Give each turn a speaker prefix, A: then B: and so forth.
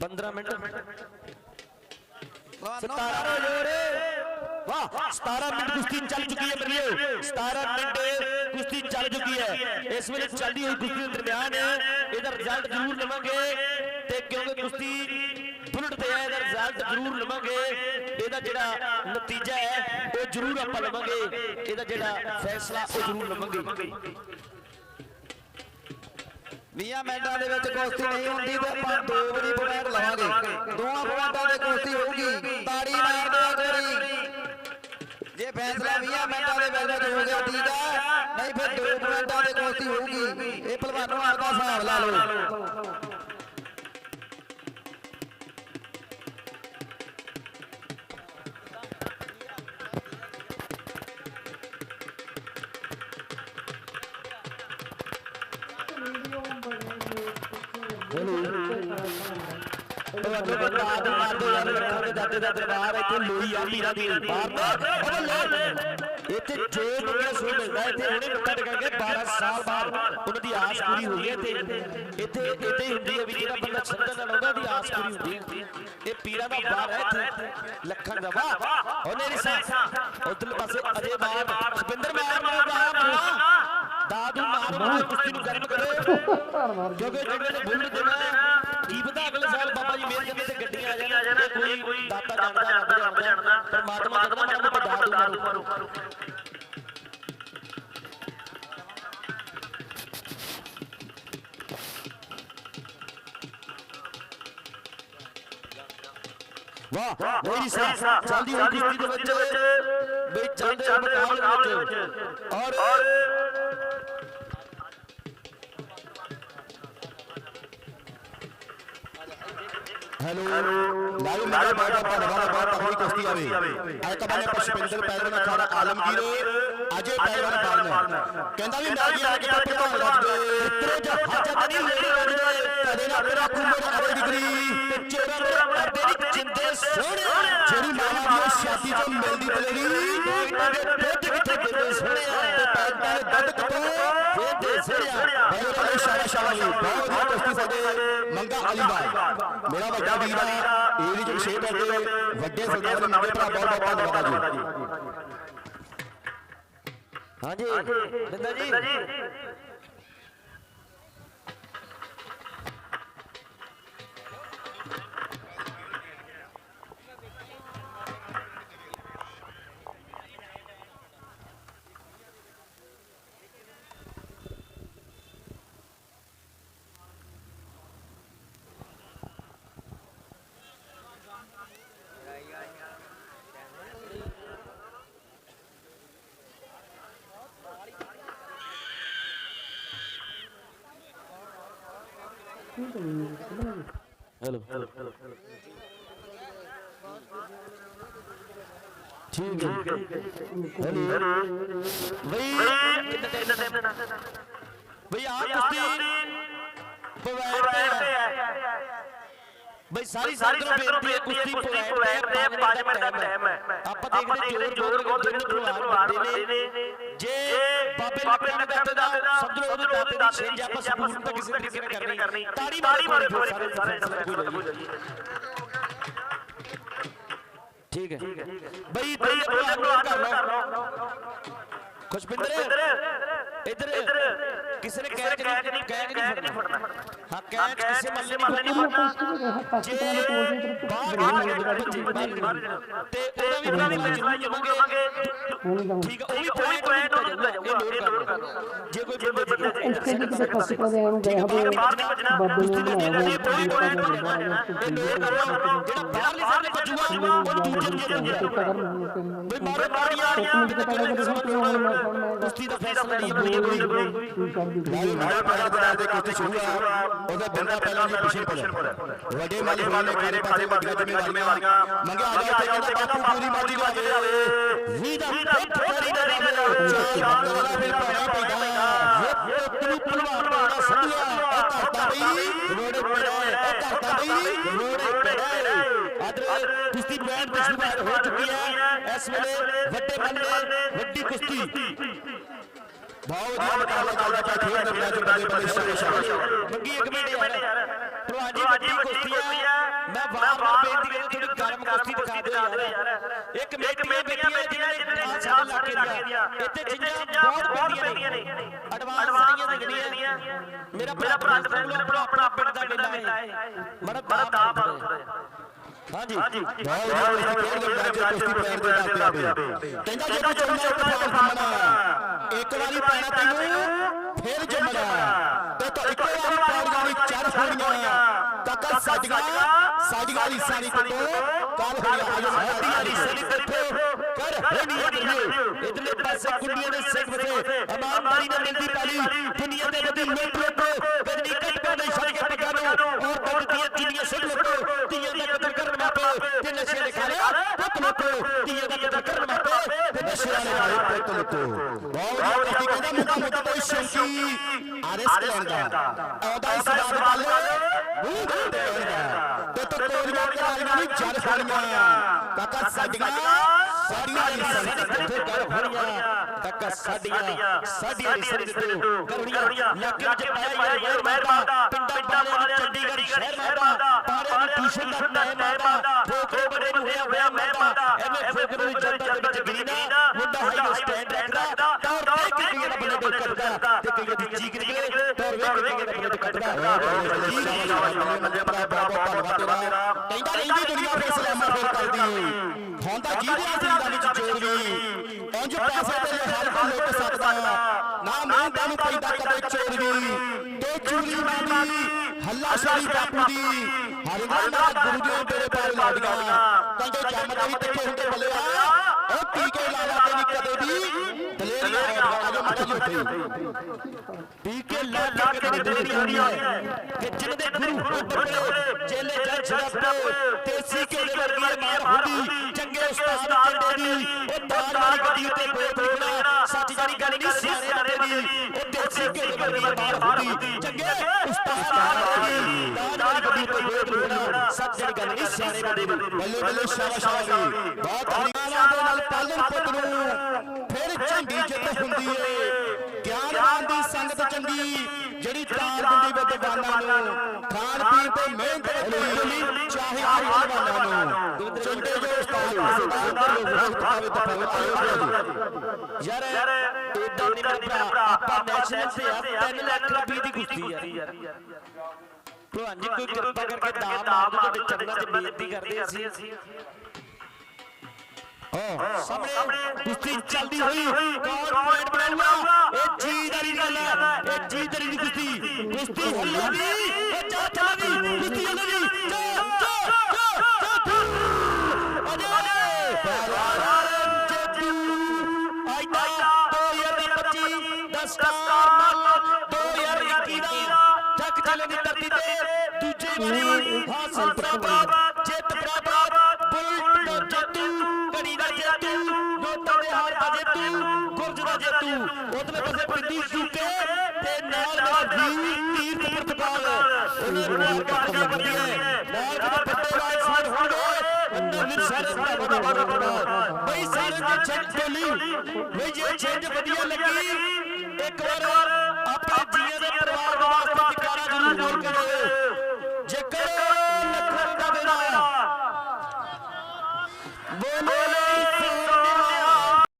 A: 15 minute.
B: ਲਵਾਨੋ
A: 17 ਜੋੜੇ ਵਾਹ 17 minute ਕੁਸ਼ਤੀ ਚੱਲ ਚੁੱਕੀ ਹੈ ਮਰੀਓ 17 ਮਿੰਟ ਕੁਸ਼ਤੀ ਚੱਲ ਚੁੱਕੀ ਹੈ। ਇਸ ਵੇਲੇ ਚੱਲਦੀ ਹੋਈ ਕੁਸ਼ਤੀ ਦੇ ਦਰਮਿਆਨ ਇਹਦਾ ਰਿਜ਼ਲਟ ਜ਼ਰੂਰ ਲਵਾਂਗੇ ਤੇ ਕਿਉਂਕਿ ਕੁਸ਼ਤੀ ਬੁਲਟ ਤੇ ਹੈ ਇਹਦਾ ਰਿਜ਼ਲਟ ਜ਼ਰੂਰ ਲਵਾਂਗੇ। ਇਹਦਾ ਜਿਹੜਾ ਨਤੀਜਾ ਹੈ ਉਹ ਜ਼ਰੂਰ ਆਪਾਂ ਲਵਾਂਗੇ। ਇਹਦਾ ਜਿਹੜਾ ਫੈਸਲਾ ਉਹ ਜ਼ਰੂਰ ਲਵਾਂਗੇ।
B: 20 ਮਿੰਟਾਂ ਦੇ ਵਿੱਚ ਕੁਸ਼ਤੀ ਨਹੀਂ ਹੁੰਦੀ ਤੇ ਆਪਾਂ ਦੋ ਵਾਰੀ ਪੁਆਇੰਟ ਲਵਾਂਗੇ। ਦੋਵਾਂ ਪੁਆਇੰਟਾਂ ਤੇ ਕੁਸ਼ਤੀ ਹੋਊਗੀ। ਤਾੜੀ ਮਾਰ ਦਿਆ ਗੋਰੀ ਜੇ ਫੈਸਲਾ 20 ਮਿੰਟਾਂ ਦੇ ਵਿੱਚ ਹੋ ਗਿਆ, ਠੀਕ ਆ। ਨਹੀਂ ਫਿਰ ਦੋ ਪੁਆਇੰਟਾਂ ਦੇ ਕੁਸ਼ਤੀ ਹੋਊਗੀ। ਇਹ ਭਲਵਾਨੋਂ ਆਪਦਾ ਹਿਸਾਬ ਲਾ ਲਓ।
A: ਤੁਹਾਨੂੰ ਬਤਾ ਦੇ ਮਾਰਦੇ ਯਾਰ ਲੱਖਾਂ ਦੇ ਦਾਦੇ ਦਾ ਦਰਬਾਰ ਇੱਥੇ ਲੋਈ ਆ ਮੀਰਾ ਦੀ ਬਾਹਰ ਉਹ ਲੈ ਇੱਥੇ ਜੋ ਮੰਗਣਾ ਸੋ ਮਿਲਦਾ ਇੱਥੇ ਹੁਣੇ ਮੱਥਾ ਟੇਕਾਂਗੇ 12 ਸਾਲ ਬਾਅਦ ਉਹਨਾਂ ਦੀ ਆਸ ਪੂਰੀ ਹੋਈ ਹੈ ਤੇ ਇੱਥੇ ਇੱਥੇ ਹੁੰਦੀ ਹੈ ਵੀ ਜਿਹੜਾ ਬੰਦਾ ਛੱਡਣ ਨਾਲ ਆਉਂਦਾ ਦੀ ਆਸ ਪੂਰੀ ਹੁੰਦੀ ਹੈ ਇਹ ਪੀਰਾਂ ਦਾ ਬਾਰ ਹੈ ਇੱਥੇ। ਲੱਖਾਂ ਦਾ ਵਾਹ ਉਹਨੇ ਰਿਸਾ ਉਧਰਲੇ ਪਾਸੇ ਅਜੇ ਬਾਬ ਸੁਪਿੰਦਰ ਮਾਰ ਮਾਰ ਦਾਦੂ ਮਾਰ ਮਾਰ ਕੁਸ਼ਤੀ ਨੂੰ ਗਰਮ ਕਰੋ ਕਿਉਂਕਿ ਜਿਹੜੇ ਨੇ ਬੁੱਲ ਦੇਣਾ ਕੀ ਪਤਾ ਅਗਲੇ ਸਾਲ ਬਾਬਾ ਜੀ ਮੇਰ ਕਰੇ ਤੇ ਗੱਡੀਆਂ ਆ ਜਾਣ ਕੋਈ ਦਾਤਾ ਜਾਣਦਾ ਰੱਬ ਜਾਣਦਾ ਪਰਮਾਤਮਾ ਮਾੜਾ ਮੋਟਾ ਦਾਦੂ ਮਾਰੋ ਵਾਹ ਮੇਰੀ ਸਾਹ ਚੱਲਦੀ ਹੋਈ ਕੁਸ਼ਤੀ ਦੇ ਵਿੱਚ ਬਈ ਚੱਲਦੇ ਮੁਕਾਬਲੇ ਵਿੱਚ। ਔਰ
C: ਹੈਲੋ ਲਾਈਵ ਮੇਰੇ ਬਾਬਾ ਭਗਵਾਨ ਬਾਬਾ ਹੋਈ ਕੁਸ਼ਤੀ ਆਵੇ ਅੱਜ ਤਾਂ ਬਨੇ ਪੁਸ਼ਪਿੰਦਰ ਪੈਰਵਨ ਅਖਾੜਾ ਆਲਮਗੀਰ ਅਜੇ ਪੈਰਵਨ ਬਾਰਨ ਕਹਿੰਦਾ ਵੀ ਮੈਂ ਜੀ ਆ ਕੇ ਤੇ ਪ੍ਰਧਾਨ ਲੱਗਦੇ
A: ਤੇਰੇ ਜਹਾਜ਼ਾਂ ਤੇ ਨਹੀਂ ਲੈਣੀ ਲੱਗਦੇ
C: ਕਦੇ ਨਾ ਮੇਰਾ ਕੁੰਮਰ ਅਰੇ ਡਿਗਰੀ
A: ਚੇਰਾ ਮੇਰਾ ਕਰਦੇ ਨਹੀਂ ਜਿੰਦੇ ਸੋਹਣਿਆ
C: ਜਿਹੜੀ ਮਾਂ ਦੀ ਉਹ ਛਾਤੀ ਤੋਂ ਮਿਲਦੀ ਤਲੇਰੀ
A: ਇਹਨਾਂ ਦੇ ਦੁੱਧ ਕਿੱਥੇ ਦਿੰਦੇ ਸੋਹਣਿਆ
C: ਤੇ ਪੈਂਦਾ ਦੇ ਦੁੱਧ ਕਿਤੋਂ
A: ਦਿੰਦੇ ਸੋਹਣਿਆ
C: ਮੰਗਾ ਅਲੀ ਬਾਈ ਮੇਰਾ ਵੱਡਾ ਵੀਰ ਆ ਇਹਦੀ ਜਿਹੜੀ ਸ਼ੇਪ ਹੈ ਤੇ ਵੱਡੇ ਸਰਦਾਰ ਦੇ ਨਵੇਂ ਭਰਾ ਬਹੁਤ ਬਹੁਤ ਧੰਨਵਾਦ ਜੀ।
A: ਹਾਂਜੀ। ਬਿੰਦਾ ਜੀ। ਹੈਲੋ ਠੀਕ ਹੈ ਹੈਲੋ ਬਈ ਬਈ ਆ ਕੁਸ਼ਤੀ ਪਵੈਟ ਤੇ ਹੈ ਬਈ ਸਾਰੀ ਸੰਗਤ ਨੂੰ ਬੇਨਤੀ ਹੈ ਕੁਸ਼ਤੀ ਪਵੈਟ ਤੇ 5 ਮਿੰਟ ਦਾ ਟਾਈਮ ਹੈ। ਆਪਾਂ ਦੇਖਦੇ ਜੋਰ ਜੋਰ ਦੋਨੋਂ ਪਰਿਵਾਰ ਬੰਦੇ ਨੇ। ਜੇ ਬਾਬੇ ਦੇ ਦਾਤੇ ਦਾ ਸਮਝੋ ਉਹਦੇ ਦਾਤੇ ਦੀ ਛੇਂਜ ਆਪਾਂ ਸਪੂਰਨ ਤਾਂ ਕਿਸੇ ਤਰੀਕੇ ਨਾਲ ਕਰਨੀ? ਤਾੜੀ ਮਾਰੀ ਮਾਰੇ ਸਾਰੇ ਸਾਰੇ ਠੀਕ ਹੈ। ਬਈ ਦੋਨੇ ਪਰਿਵਾਰ ਕਰ ਲਓ ਖੁਸ਼ਪਿੰਦਰ। ਇੱਧਰ। ਕਿਸੇ ਨੇ ਕੈਚ ਨਹੀਂ ਕੈਚ ਨਹੀਂ ਫੜਨਾ ਹਾਂ ਕੈਚ ਕਿਸੇ ਮੱਲੇ ਨਹੀਂ ਫੜਨਾ ਜੇ ਬਾਹਰ ਤੇ ਉਹਦਾ ਵੀ ਬਣਾ ਲਈ ਜਮਾਂਗੇ ਠੀਕ ਹੈ ਉਹ ਵੀ ਪੁਆਇੰਟ ਹੋ ਜਾਂਦਾ ਇਹ ਲੋਡ ਕਰ ਜੇ ਕੋਈ ਬੰਦੇ
D: ਇੱਥੇ ਵੀ ਕਿਤੇ ਪਾਸੇ ਕੋਲੇ ਆਉਂ ਗਏ ਹੋਵੇ ਬਾਬੇ ਨੂੰ ਬਣਾਇਆ ਹੋਇਆ
A: ਕੋਈ ਪੁਆਇੰਟ ਹੋ ਕਰੋ ਜਿਹੜਾ ਬਾਹਰਲੀ ਤੇ ਭੱਜੂਗਾ ਉਹ ਦੂਜੇ ਨੂੰ ਦੇ ਬਈ ਮਾਰੇ ਮਾਰੀਆਂ ਕੁਸ਼ਤੀ ਦਾ ਫੈਸਲਾ ਨਹੀਂ
C: ਲਾਈਵ ਮੇਰੇ ਪੈਰ ਦੇ ਦੇ ਕੁਸ਼ਤੀ ਸ਼ੁਰੂ ਆ ਉਹਦਾ ਬੰਦਾ ਪਹਿਲਾਂ ਨਹੀਂ ਪਿਛੇ ਪਰ ਵੱਡੇ ਮਾਲੀ ਨੇ ਮੇਰੇ ਪਾਸੇ ਵੱਡੀਆਂ ਜ਼ਿੰਮੇਵਾਰੀਆਂ ਮੰਗਿਆ ਆ ਜਾ ਤੇ ਕਹਿੰਦਾ ਬਾਪੂ ਪੂਰੀ ਮਾਜੀ ਲਾ ਕੇ
A: ਵੀ ਦਾ ਫੁੱਟ ਕਰੀ ਦਾ
C: ਚਾਲ ਬੰਦਾ ਫਿਰ ਪਾਣਾ ਪੈਂਦਾ।
A: ਇਹ ਤੂੰ ਭਲਵਾਨ ਦਾ ਸੰਧਿਆ
C: ਉਹ ਕਰਤਾ ਬਈ।
A: ਰੋੜੇ ਪੜਾ
C: ਉਹ ਕਰਤਾ ਬਈ।
A: ਰੋੜੇ ਪੜਾ ਬਹਾਦਰ ਕੁਸ਼ਤੀ ਬੈਂਡ ਪਿਛਲੀ ਵਾਰ ਹੋ ਚੁੱਕੀ ਹੈ ਇਸ ਵੇਲੇ ਵੱਡੇ ਮੱਲੇ ਵੱਡੀ ਕੁਸ਼ਤੀ
C: ਬਹੁਤ ਵਧੀਆ ਮੁਕਾਬਲਾ ਚੱਲਦਾ ਪਿਆ ਖੇਡ ਦੇ ਮੈਚ ਬੜੇ ਬੜੇ ਸ਼ਾਨਦਾਰ
A: ਮੰਗੀ ਇੱਕ ਮਿੰਟ ਯਾਰ ਭਲਵਾਨ ਜੀ ਵੱਡੀ ਕੁਸ਼ਤੀ ਹੈ ਮੈਂ ਵਾਰ ਵਾਰ ਬੇਨਤੀ ਕਰਦਾ ਥੋੜੀ ਗਰਮ ਕੁਸ਼ਤੀ ਦਿਖਾ ਦਿਓ
E: ਯਾਰ
A: ਇੱਕ ਮਿੰਟ ਮੇਂ ਬੇਟੀ ਹੈ ਜਿਹਨੇ ਨਾਲ ਸਾਡੇ ਇਲਾਕੇ ਦੀਆਂ ਇੱਥੇ ਚੀਜ਼ਾਂ ਬਹੁਤ ਪੈਂਦੀਆਂ ਨੇ ਐਡਵਾਂਸ ਸਾਰੀਆਂ ਦਿਖਦੀਆਂ ਮੇਰਾ ਭਰਾ ਭਰਾ ਆਪਣਾ ਆਪਣਾ ਪਿੰਡ ਦਾ ਮੇਲਾ ਹੈ ਬੜਾ ਬੜਾ ਤਾਪ
C: ਆ ਵਧੀਆ ਖੇਡ ਦੇ ਮੈਚ ਕੁਸ਼ਤੀ ਪੈਰ ਦੇ ਦਾਤੇ ਆਵੇ ਕਹਿੰਦਾ ਜੇ ਤੂੰ ਚਾਹੁੰਦਾ ਇੱਕ ਫਾਲ ਫੜਨਾ ਇੱਕ ਵਾਰੀ ਪੈਣਾ ਤੈਨੂੰ ਫਿਰ ਜੰਮਣਾ ਤੇ ਤੂੰ ਇੱਕ ਵਾਰੀ ਪੈੜੀਆਂ ਦੀ ਚੜ ਫੜੀਆਂ ਕਾਕਾ ਸਾਡੀਆਂ ਸਾਡੀਆਂ ਦੀ ਸਾਰੀ ਕੋ ਕਾਲ ਹੋਇਆ ਆਜੋ
A: ਸਾਡੀਆਂ ਦੀ ਸਲੀ ਬੈਠੋ ਕਰ ਹੋਣੀਆਂ ਕਰੀਏ ਇਧਰਲੇ ਪਾਸੇ ਕੁੜੀਆਂ ਦੇ ਸਿਰ ਵਸੇ ਇਮਾਨਦਾਰੀ ਨਾਲ ਮਿਲਦੀ ਪਾਲੀ ਦੁਨੀਆ ਦੇ ਵੱਡੀ ਲੁੱਟ ਲੁੱਟੋ ਕਦਨੀ ਕੱਟ ਪਾਉਂਦੇ ਛੱਡ ਕੇ ਪੱਗਾਂ ਨੂੰ ਔਰ ਦਰਦ ਦੀਆਂ ਚੀਨੀਆਂ ਸਿੱਟ ਲੁੱਟੋ ਧੀਆਂ ਦਾ ਨਸ਼ੇ ਦੇ ਖਾਲੇ ਪੁੱਤ ਲੁੱਟੋ ਧੀਆਂ ਦਾ ਕਤਲ ਕਰਨ ਵਾਸਤੇ ਤੇ ਨਸ਼ੇ ਵਾਲੇ
C: ਆਏ ਪੁੱਤ ਲੁੱਟੋ ਬਹੁਤ ਕੁਸ਼ਤੀ ਕਹਿੰਦਾ ਮੁੰਡਾ ਮੁੰਡਾ ਕੋਈ ਸ਼ੌਂਕੀ ਆਰਐਸ ਲੈਂਦਾ ਆਉਂਦਾ ਇਸ ਬਾਤ ਵੱਲ ਮੂੰਹ ਤੇ ਕਹਿੰਦਾ ਤੇ ਤੂੰ ਕੋਲੀਆਂ ਕਰਾਰੀਆਂ ਨਹੀਂ ਜਲ ਫੜੀਆਂ। ਕਾਕਾ ਸਾਡੀਆਂ ਸਾਡੀਆਂ ਦੀ ਸੰਗਤ
A: ਕਿੱਥੇ ਕਰ ਹੋਣੀਆਂ ਤੱਕ ਸਾਡੀਆਂ ਸਾਡੀਆਂ ਦੀ ਸੰਗਤ ਕਰੋੜੀਆਂ ਲੱਗੇ ਵਿੱਚ ਪਾਇਆ ਯਾਰ ਮਹਿਰਮਾ ਪਿੰਡਾਂ ਵਾਲਿਆਂ ਨੂੰ ਚੰਡੀਗੜ੍ਹ ਸ਼ਹਿਰ ਮਹਿਰਮਾ ਪਾਰਿਆਂ ਨੂੰ ਟਿਊਸ਼ਨ ਦਾ ਟਾਈਮ ਮਹਿਰਮਾ ਬੜੇ ਮਹਿਰਮਾ ਐਵੇਂ ਫੋਕਰੇ ਦੀ ਜਨਤਾ ਦੇ ਵਿੱਚ ਗਰੀਨਾ ਮੁੰਡਾ ਹਾਈ ਸਟੈਂਡ ਰੱਖਦਾ ਤੇ ਕਿੰਨੀਆਂ ਦਾ ਬਲੇ ਬਲ ਕੱਟਦਾ ਤੇ ਕਈਆਂ ਦੀ ਚੀਕ ਨਿਕਲੇ ਤੌਰ ਵੇ ਕਿੰਨੀਆਂ ਦਾ ਬਲੇ ਕੱਟਦਾ।
C: ਮੰਜੇ ਭਰਾ ਬਹੁਤ ਧੰਨਵਾਦ ਤੇਰਾ ਕਹਿੰਦਾ ਰਹਿੰਦੀ ਦੁਨੀਆ ਫੇਰ ਸਲਾਮਾ ਫੇਰ ਕਰਦੀ ਤਾਂ ਜਿਹਦੇ ਅਸਲੀਆਂ ਵਿੱਚ ਚੋਰ ਵੀ? ਉਂਝ ਪੈਸੇ ਤੇ ਹਰ ਕੋਈ ਲੁੱਟ ਸਕਦਾ ਨਾ ਮਿਹਨਤਾਂ ਨੂੰ ਪੈਂਦਾ ਕਦੇ ਚੋਰ। ਵੀ ਤੇ ਚੂਲੀ ਮਾਰੀ ਹੱਲਾ ਸ਼ਾਹੀ ਬਾਪੂ ਦੀ ਹਰਿੰਦਰ ਨਾਲ ਗੁਰੂ ਦੀਆਂ ਤੇਰੇ ਪੈਰ ਲਾਡੀਆਂ ਕਹਿੰਦੇ ਜੰਮ ਤੇ ਵੀ ਤਿੱਖੇ ਹੁੰਦੇ ਬੱਲਿਆ। ਉਹ ਟੀਕੇ ਲਾ ਲਾ ਕੇ ਨਹੀਂ ਕਦੇ ਵੀ ਦਲੇਰੀ ਆਜੋ ਮੱਠੀ ਉੱਥੇ
A: ਪੀ ਕੇ ਲਾ ਲਾ ਕੇ ਦੀ ਦਲੇਰੀ ਹੋਣੀ ਹੈ ਕਿ ਜਿਹਦੇ ਗੁਰੂ ਹੁੱਟ ਪੜੇ ਚੇਲੇ ਜੱਜ ਛੜਪੇ ਤੇਸੀ ਕੇ ਦੇ ਵਰਗੀ ਮਾਰ ਹੁੰਦੀ। ਚੰਗੇ ਉਸਤਾਦ ਚੰਡੇ ਦੀ। ਉਹ ਦਾਲ ਵਾਲੀ ਗੱਡੀ ਉੱਤੇ ਗੋਤ ਲਿਖਣਾ ਸੱਚ ਜਾਣੀ ਗੱਲ ਨਹੀਂ ਬੰਦੇ ਦੀ। ਉਹ ਤੇਸੀ ਕੇ ਦੇ ਵਰਗੀ ਮਾਰ ਹੁੰਦੀ ਚੰਗੇ ਉਸਤਾਦ ਦੀ ਦਾਲ ਵਾਲੀ ਉੱਤੇ ਗੋਤ ਲਿਖਣਾ ਸੱਚ ਜਾਣੀ ਗੱਲ ਨਹੀਂ ਸਿਆਣੇ ਬੰਦੇ ਦੀ
C: ਬੱਲੇ ਬੱਲੇ ਸ਼ਾਬਾਸ਼ ਆਵੇ ਬਹੁਤ ਹਰੀਆਂ ਦੇ ਨਾਲ ਪਾਲਣ ਪੁੱਤ ਨੂੰ ਫਿਰ ਝੰਡੀ ਜਿੱਤ ਹੁੰਦੀ ਏ ਸੰਗਤ ਚੰਗੀ ਜਿਹੜੀ ਤਾਰ ਦਿੰਦੀ ਵਿਦਵਾਨਾਂ ਨੂੰ ਖਾਣ ਪੀਣ ਤੇ ਮਿਹਨਤ ਰੱਖੀ ਚਾਹੇ ਪਹਿਲਵਾਨਾਂ ਨੂੰ। ਚੰਡੇ ਜੋ ਉਸਤਾਦ ਦਾ ਵਕਤ ਪਾਵੇ ਤਾਂ ਜੀ
A: ਯਾਰ ਇਦਾਂ ਨਹੀਂ ਮੇਰਾ ਭਰਾ ਆਪਾਂ ਨੈਸ਼ਨਲ ਤੇ ਆ 3 ਲੱਖ ਰੁਪਏ ਦੀ ਕੁਸ਼ਤੀ ਯਾਰ। ਭਲਵਾਨ ਜੀ ਕੋਈ ਕਿਰਪਾ ਕਰਕੇ ਦਾਮ ਮਾਰ ਦਿਓ ਤੁਹਾਡੇ ਚਰਨਾਂ 'ਚ ਬੇਨਤੀ ਕਰਦੇ ਅਸੀਂ। ਸਾਹਮਣੇ ਕੁਸ਼ਤੀ ਚੱਲਦੀ ਹੋਈ ਕੌਣ ਪੁਆਇੰਟ ਬਣਾਊਗਾ ਇਹ ਜੀਤ ਵਾਲੀ ਗੱਲ ਹੈ ਇਹ ਜੀਤ ਵਾਲੀ ਦੀ ਕੁਸ਼ਤੀ ਕੁਸ਼ਤੀ ਹੱਲੇ ਦੀ ਇਹ ਚਾ ਚਲਾ ਦੀ ਕੁਸ਼ਤੀ ਹੱਲੇ ਦੀ ਚਾ ਚਾ ਚਾ ਚਾ ਅਜੇ ਪਹਿਲਵਾਨ ਜੱਟੂ ਆਇਦਾ 2025 ਦਾ ਸਟਾਰ ਨਾਲ 2021 ਦਾ ਜੱਗ ਚੱਲੇ ਦੀ ਧਰਤੀ ਤੇ ਦੂਜੇ ਵਾਰੀ ਹਾਸਲ ਪ੍ਰਾਪਤ ਜਿੱਤ ਪ੍ਰਾਪਤ ਤੇਰਾ ਜੇਤੂ ਜੋਤਾ ਦੇ ਹਾਰ ਦਾ ਜੇਤੂ ਗੁਰਜ ਦਾ ਜੇਤੂ ਉਧਰਲੇ ਪਾਸੇ ਪ੍ਰਦੀਪ ਜੂਕੇ ਤੇ ਨਾਲ ਮੇਰਾ ਜੀ ਤੀਰਥ ਪ੍ਰਤਪਾਲ ਉਹਨੇ ਰੋਲ ਕਰਕੇ ਬੰਦੀ ਹੈ। ਨਾਲ ਜਿਹੜਾ ਬੱਤੇਬਾਜ਼ ਸਾਡ ਹੋਣਗੇ, ਅੰਦਰ ਵੀ ਸਾਰੇ ਭਰਾਵਾਂ ਦਾ ਵਾਦਾ ਪ੍ਰਭਾਵ ਬਈ ਸਾਰੇ ਦੀ ਛੱਡ ਟੋਲੀ ਬਈ ਜੇ ਛੱਡ ਵਧੀਆ ਲੱਗੀ, ਇੱਕ ਵਾਰ ਆਪਣੇ ਜੀਆਂ ਦੇ ਪਰਿਵਾਰ ਦੇ ਵਾਸਤੇ ਟਿਕਾਣਾ ਜ਼ਰੂਰ ਜੋੜ ਕੇ ਦਿਓ ਜੇਕਰ ਲੱਖਾਂ ਦਾ ਬੇੜਾ ਬੋਲੋ।